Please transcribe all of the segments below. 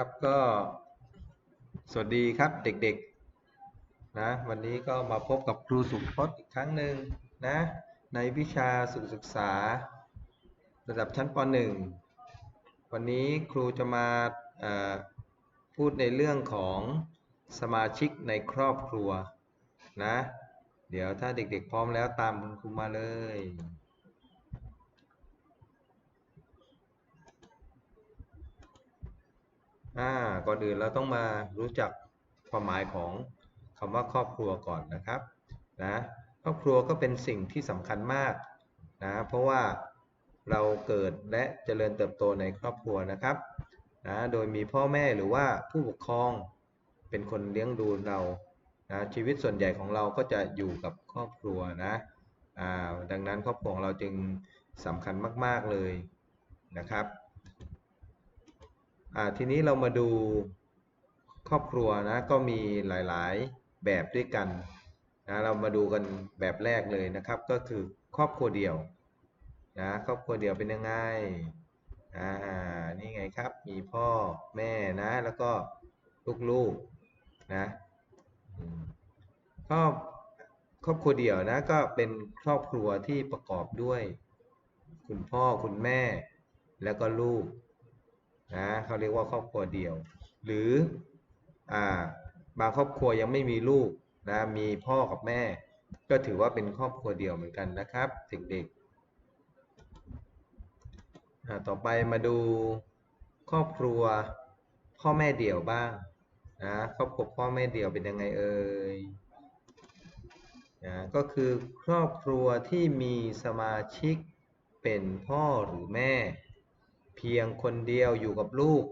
ครับก็สวัสดีครับเด็กๆนะวันนี้ก็มาพบกับครูสุพจน์อีกครั้งหนึ่งนะในวิชาสุขศึกษา ระดับชั้นป .1 วันนี้ครูจะมาพูดในเรื่องของสมาชิกในครอบครัวนะเดี๋ยวถ้าเด็กๆพร้อมแล้วตามคุณครูมาเลย อ่าก่อนอื่นเราต้องมารู้จักความหมายของคำว่าครอบครัวก่อนนะครับนะครอบครัวก็เป็นสิ่งที่สำคัญมากนะเพราะว่าเราเกิดและเจริญเติบโตในครอบครัวนะครับนะโดยมีพ่อแม่หรือว่าผู้ปกครองเป็นคนเลี้ยงดูเรานะชีวิตส่วนใหญ่ของเราก็จะอยู่กับครอบครัวนะอ่าดังนั้นครอบครัวของเราจึงสำคัญมาก ๆเลยนะครับ ทีนี้เรามาดูครอบครัวนะก็มีหลายๆแบบด้วยกันนะเรามาดูกันแบบแรกเลยนะครับ ก็คือครอบครัวเดี่ยวนะครอบครัวเดี่ยวเป็นยังไงอ่านี่ไงครับมีพ่อแม่นะแล้วก็ลูกๆนะครอบครอบครัวเดี่ยวนะก็เป็นครอบครัวที่ประกอบด้วย คุณพ่อคุณแม่แล้วก็ลูก นะเขาเรียกว่าครอบครัวเดี่ยว หรืออ่าบางครอบครัวยังไม่มีลูกนะมีพ่อกับแม่ ก็ถือว่าเป็นครอบครัวเดี่ยวเหมือนกันนะครับเด็กๆต่อไปมาดูครอบครัวพ่อแม่เดี่ยวบ้างนะครอบครัวพ่อแม่เดี่ยวเป็นยังไงเอ่ยนะก็คือครอบครัวที่มีสมาชิกเป็นพ่อหรือแม่ เพียงคนเดียวอยู่กับลูก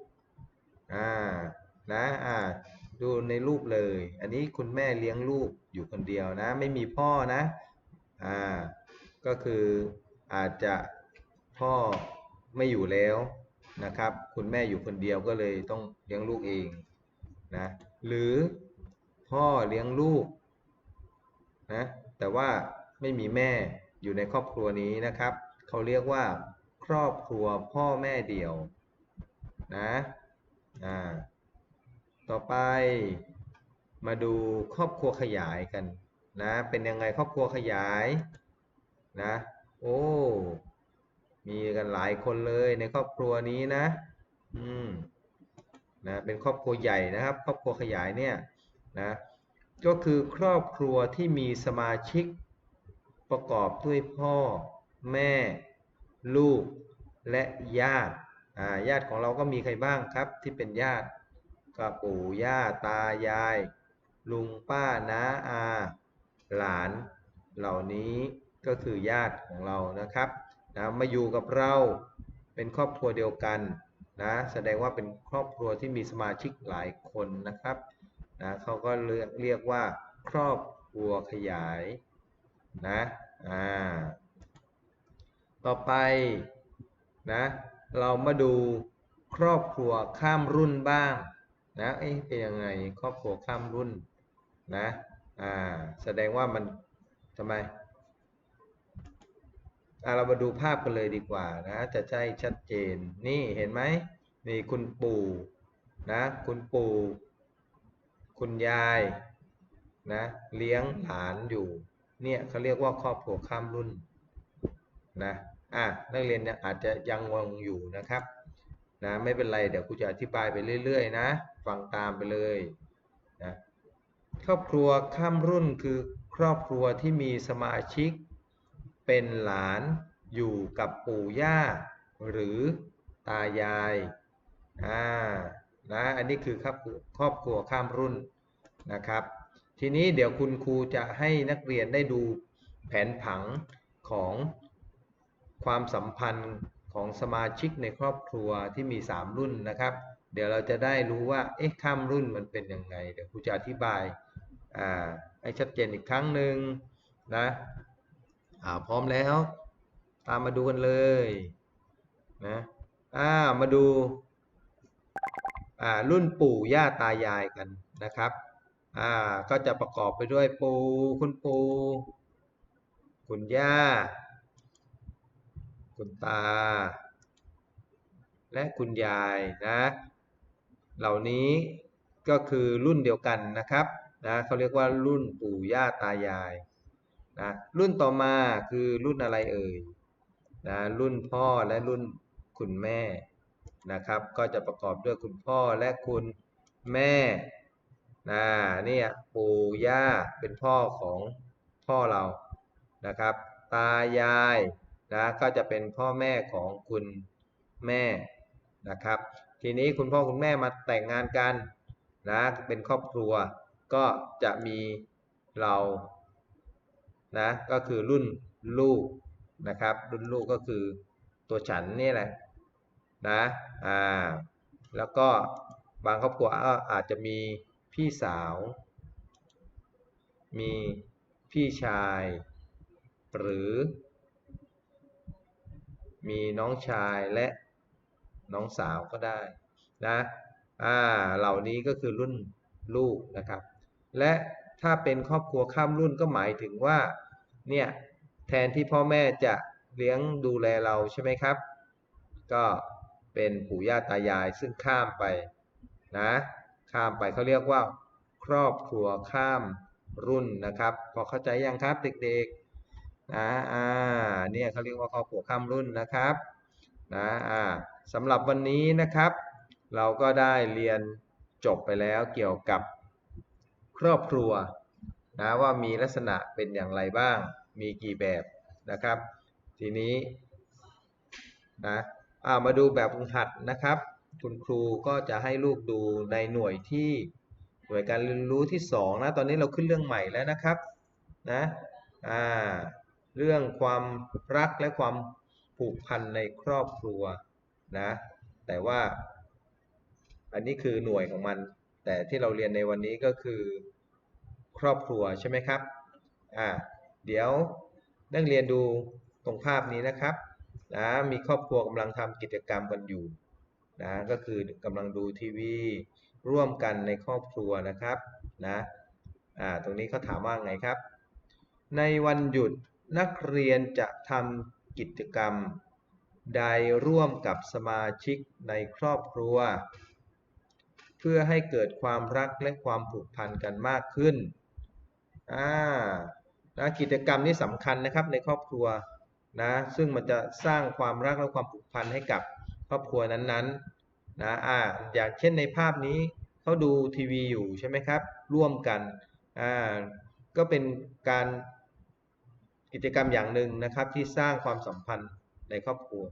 อ่านะอ่าดูในรูปเลย อันนี้คุณแม่เลี้ยงลูกอยู่คนเดียวนะ ไม่มีพ่อนะอ่าก็คืออาจจะพ่อไม่อยู่แล้วนะครับ คุณแม่อยู่คนเดียวก็เลยต้องเลี้ยงลูกเองนะหรือพ่อเลี้ยงลูกนะแต่ว่าไม่มีแม่อยู่ในครอบครัวนี้นะครับ เขาเรียกว่า ครอบครัวพ่อแม่เดี่ยวนะอ่าต่อไปมาดูครอบครัวขยายกันนะเป็นยังไงครอบครัวขยายนะโอ้มีกันหลายคนเลยในครอบครัวนี้นะอืมนะเป็นครอบครัวใหญ่นะครับ ครอบครัวขยายเนี่ยนะก็คือครอบครัวที่มีสมาชิกประกอบด้วยพ่อแม่ ลูกและญาติญาติของเราก็มีใครบ้างครับที่เป็นญาติก็ปู่ย่าตายาย ลุงป้าน้าอา หลานเหล่านี้ก็คือญาติของเรานะครับนะมาอยู่กับเราเป็นครอบครัวเดียวกันนะแสดงว่าเป็นครอบครัวที่มีสมาชิกหลายคนนะครับนะเขาก็เรียกเรียกว่าครอบครัวขยายนะอ่า ต่อไปนะเรามาดูครอบครัวข้ามรุ่นบ้างนะเอ๊ะเป็นยังไงครอบครัวข้ามรุ่นนะอ่าแสดงว่ามันทำไมอ่าเรามาดูภาพกันเลยดีกว่านะจะใช่ชัดเจนนี่เห็นไหมนี่คุณปู่นะคุณปู่คุณยายนะเลี้ยงหลานอยู่เนี่ยเขาเรียกว่าครอบครัวข้ามรุ่นนะ อะนักเรียนเนี่ยอาจจะยังงงอยู่นะครับนะไม่เป็นไรเดี๋ยวครูจะอธิบายไปเรื่อยๆนะฟังตามไปเลยนะครอบครัวข้ามรุ่นคือครอบครัวที่มีสมาชิก เป็นหลานอยู่กับปู่ย่า หรือตายายอ่านะอันนี้คือครอบครอบครัวข้ามรุ่นนะครับ ทีนี้เดี๋ยวคุณครูจะให้นักเรียนได้ดูแผนผังของ ความสัมพันธ์ของสมาชิกในครอบครัวที่มี 3 รุ่นนะครับ เดี๋ยวเราจะได้รู้ว่าเอ๊ะข้ามรุ่นมันเป็นยังไงเดี๋ยวครูจะอธิบายอ่าให้ชัดเจนอีกครั้งหนึ่งนะอ่าพร้อมแล้ว ตามมาดูกันเลยนะอ่ามาดูอ่ารุ่นปู่ย่าตายายกันนะครับอ่าก็จะประกอบไปด้วยปู่คุณปู่คุณย่า คุณตา และคุณยายนะ เหล่านี้ก็คือรุ่นเดียวกันนะครับนะเขาเรียกว่ารุ่นปู่ย่าตายายนะรุ่นต่อมาคือรุ่นอะไรเอ่ยนะรุ่นพ่อและรุ่นคุณแม่นะครับ ก็จะประกอบด้วยคุณพ่อและคุณแม่นะนี่ปู่ย่าเป็นพ่อของพ่อเรานะครับ ตายาย นะก็จะเป็นพ่อแม่ของคุณแม่นะครับ ทีนี้คุณพ่อคุณแม่มาแต่งงานกันนะเป็นครอบครัวก็จะมีเรานะก็คือรุ่นลูกนะครับ รุ่นลูกก็คือตัวฉันนี่แหละนะอ่าแล้วก็บางครอบครัวก็อาจจะมีพี่สาว มีพี่ชาย หรือ มีน้องชายและน้องสาวก็ได้นะอ่าเหล่านี้ก็คือรุ่นลูกนะครับ และถ้าเป็นครอบครัวข้ามรุ่นก็หมายถึงว่าเนี่ยแทนที่พ่อแม่จะเลี้ยงดูแลเราใช่ไหมครับ ก็เป็นปู่ย่าตายายซึ่งข้ามไปนะข้ามไปเขาเรียกว่า ครอบครัวข้ามรุ่นนะครับ พอเข้าใจยังครับเด็กๆ นะอ่าเนี่ยเขาเรียกว่าครอบครัวข้ามรุ่นนะครับนะอ่าสำหรับวันนี้นะครับ เราก็ได้เรียนจบไปแล้วเกี่ยวกับครอบครัวนะว่ามีลักษณะเป็นอย่างไรบ้าง มีกี่แบบนะครับ ทีนี้นะอ่ามาดูแบบฝึกหัดนะครับ คุณครูก็จะให้ลูกดูในหน่วยที่หน่วยการเรียนรู้ที่2นะตอนนี้เราขึ้นเรื่องใหม่แล้วนะครับนะอ่า เรื่องความรักและความผูกพันในครอบครัวนะ แต่ว่าอันนี้คือหน่วยของมัน แต่ที่เราเรียนในวันนี้ก็คือครอบครัวใช่ไหมครับอ่าเดี๋ยวนักเรียนดูตรงภาพนี้นะครับนะมีครอบครัวกำลังทำกิจกรรมกันอยู่นะก็คือกำลังดูทีวี ร่วมกันในครอบครัวนะครับนะอ่าตรงนี้เขาถามว่าไงครับ ในวันหยุด นักเรียนจะทำกิจกรรม ใดร่วมกับสมาชิกในครอบครัว เพื่อให้เกิดความรักและความผูกพันกันมากขึ้นอ่านะกิจกรรมนี้สำคัญนะครับในครอบครัวนะซึ่งมันจะสร้างความรักและความผูกพันให้กับครอบครัวนั้นๆนะอ่าอย่างเช่นในภาพนี้เขาดูทีวีอยู่ใช่ไหมครับ ร่วมกันอ่าก็เป็นการ กิจกรรมอย่างหนึ่งนะครับที่สร้างความสัมพันธ์ในครอบครัว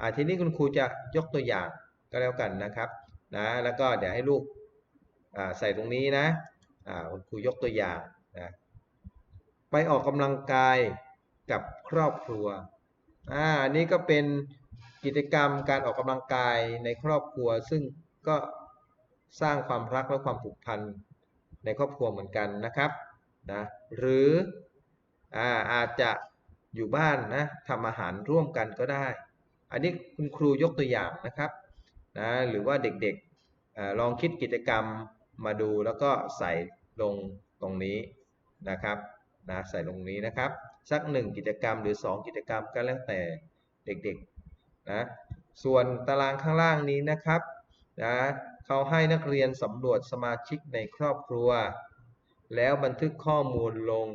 อ่าทีนี้คุณครูจะยกตัวอย่างก็แล้วกันนะครับนะแล้วก็เดี๋ยวให้ลูกอ่าใส่ตรงนี้นะอ่าคุณครูยกตัวอย่างนะไปออกกำลังกายกับครอบครัวอ่าอันนี้ก็เป็นกิจกรรมการออกกำลังกายในครอบครัว ซึ่งก็สร้างความรักและความผูกพันในครอบครัวเหมือนกันนะครับนะหรือ อาอาจจะอยู่บ้านนะทำอาหารร่วมกันก็ได้ อันนี้คุณครูยกตัวอย่างนะครับนะหรือว่าเด็กๆลองคิดกิจกรรมมาดูแล้วก็ใส่ลงตรงนี้นะครับนะใส่ลงนี้นะครับ สักหนึ่งกิจกรรมหรือ 2 กิจกรรมก็แล้วแต่เด็กๆนะส่วนตารางข้างล่างนี้นะครับนะเขาให้นักเรียนสำรวจสมาชิกในครอบครัว แล้วบันทึกข้อมูลลง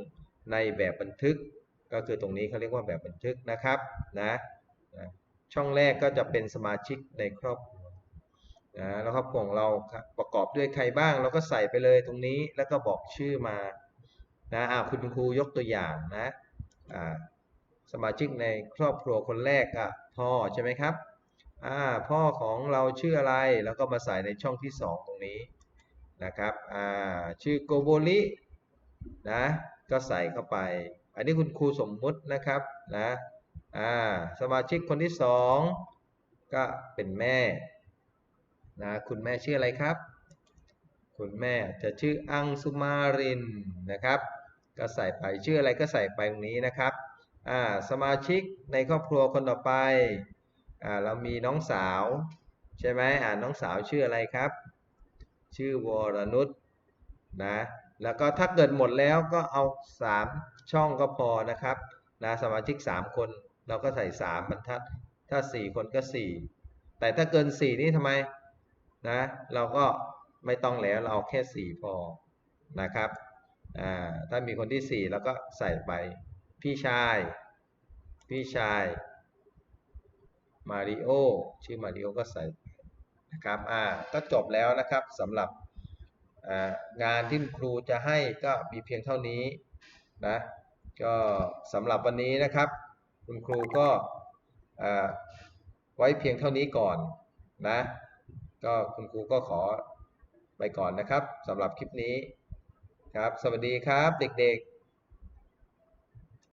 ในแบบบันทึกก็คือตรงนี้เขาเรียกว่าแบบบันทึกนะครับนะนะช่องแรกก็จะเป็นสมาชิกในครอบครัวนะแล้วครอบครัวของเราประกอบด้วยใครบ้างเราก็ใส่ไปเลยตรงนี้แล้วก็บอกชื่อมานะอ่าคุณครูยกตัวอย่างนะสมาชิกในครอบครัวคนแรกอะพ่อใช่ไหมครับอ่าพ่อของเราชื่ออะไรแล้วก็มาใส่ในช่องที่ 2 ตรงนี้นะครับอ่าชื่อโกโบรินะ ก็ใส่เข้าไป อันนี้คุณครูสมมุตินะครับนะอ่าสมาชิกคนที่2ก็เป็นแม่นะคุณแม่ชื่ออะไรครับ คุณแม่จะชื่ออังสุมารินนะครับ ก็ใส่ไปชื่ออะไรก็ใส่ไปตรงนี้นะครับอ่าสมาชิกในครอบครัวคนต่อไปอ่าเรามีน้องสาวใช่ไหมอ่าน้องสาวชื่ออะไรครับ ชื่อวรนุชนะ แล้วก็ถ้าเกิดหมดแล้วก็เอา 3 ช่องก็พอนะครับนะสมาชิก 3 คนเราก็ใส่ 3 บรรทัด ถ้า 4 คนก็ 4 แต่ถ้าเกิน 4 นี่ทำไมนะเราก็ไม่ต้องแล้วเราเอาแค่สี่พอนะครับอ่าถ้ามีคนที่สี่แล้วก็ใส่ไปพี่ชาย พี่ชายมาริโอชื่อมาริโอก็ใส่นะครับอ่าก็จบแล้วนะครับสำหรับ งานที่คุณครูจะให้ก็มีเพียงเท่านี้นะก็สำหรับวันนี้นะครับ คุณครูก็ไว้เพียงเท่านี้ก่อนนะก็คุณครูก็ขอไปก่อนนะครับสำหรับคลิปนี้ครับ สวัสดีครับเด็กๆ